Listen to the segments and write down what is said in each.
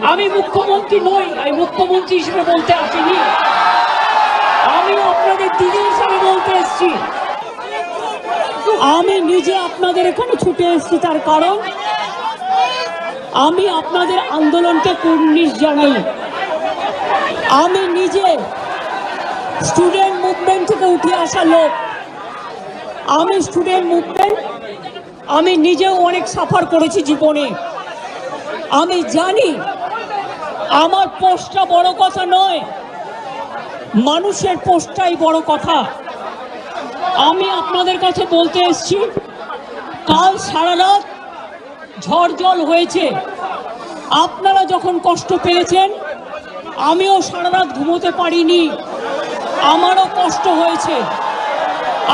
আমি মুখ্যমন্ত্রী নই, আমি মুখ্যমন্ত্রী হিসেবে বলতে আসিনি। আমি আপনাদের দিদি হিসেবে বলতে এসেছি। আমি নিজে আপনাদের এখানে ছুটে এসেছি, তার কারণ আমি আপনাদের আন্দোলনকে কুর্নিশ জানাই। আমি নিজে স্টুডেন্ট মুভমেন্ট থেকে উঠে আসা লোক। আমি স্টুডেন্ট মুভমেন্ট, আমি নিজেও অনেক সাফার করেছি জীবনে। আমি জানি আমার পোস্টটা বড় কথা নয়। মানুষের পোস্টটাই বড় কথা। আমি আপনাদের কাছে বলতে এসেছি, কাল সারা রাত ঝড় জল হয়েছে। আপনারা যখন কষ্ট পেয়েছেন, আমিও সারা রাত ঘুমোতে পারিনি। আমারও কষ্ট হয়েছে।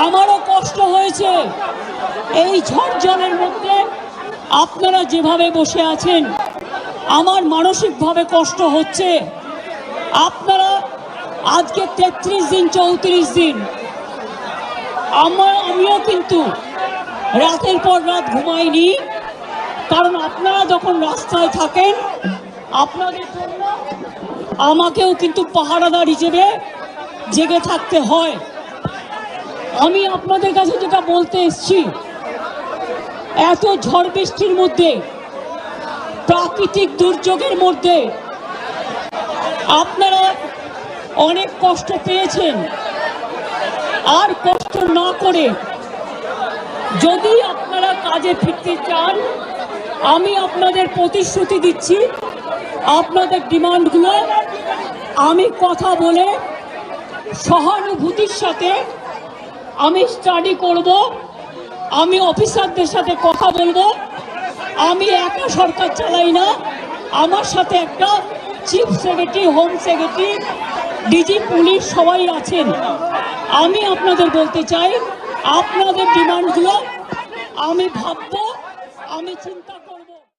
আমারও কষ্ট হয়েছে। এই ঝড় জলের মধ্যে আপনারা যেভাবে বসে আছেন আমার মানসিকভাবে কষ্ট হচ্ছে। আপনারা আজকে তেত্রিশ দিন, চৌত্রিশ দিন আমার আমিও কিন্তু রাতের পর রাত ঘুমাইনি। কারণ আপনারা যখন রাস্তায় থাকেন, আপনাদের জন্য আমাকেও কিন্তু পাহারাদার হিসেবে জেগে থাকতে হয়। আমি আপনাদের কাছে যেটা বলতে এসছি, এত ঝড় বৃষ্টির মধ্যে প্রাকৃতিক দুর্যোগের মধ্যে আপনারা অনেক কষ্ট পেয়েছেন। আর কষ্ট না করে যদি আপনারা কাজে ফিরতে চান, আমি আপনাদের প্রতিশ্রুতি দিচ্ছি, আপনাদের ডিমান্ডগুলো আমি কথা বলে সহানুভূতির সাথে আমি স্টাডি করব, আমি অফিসারদের সাথে কথা বলব। আমি একা সরকার চালাই না। আমার সাথে একটা chief secretary, home secretary, DG police সবাই আছেন। আমি আপনাদের বলতে চাই, আপনাদের ডিমান্ডগুলো আমি ভাববো, আমি চিন্তা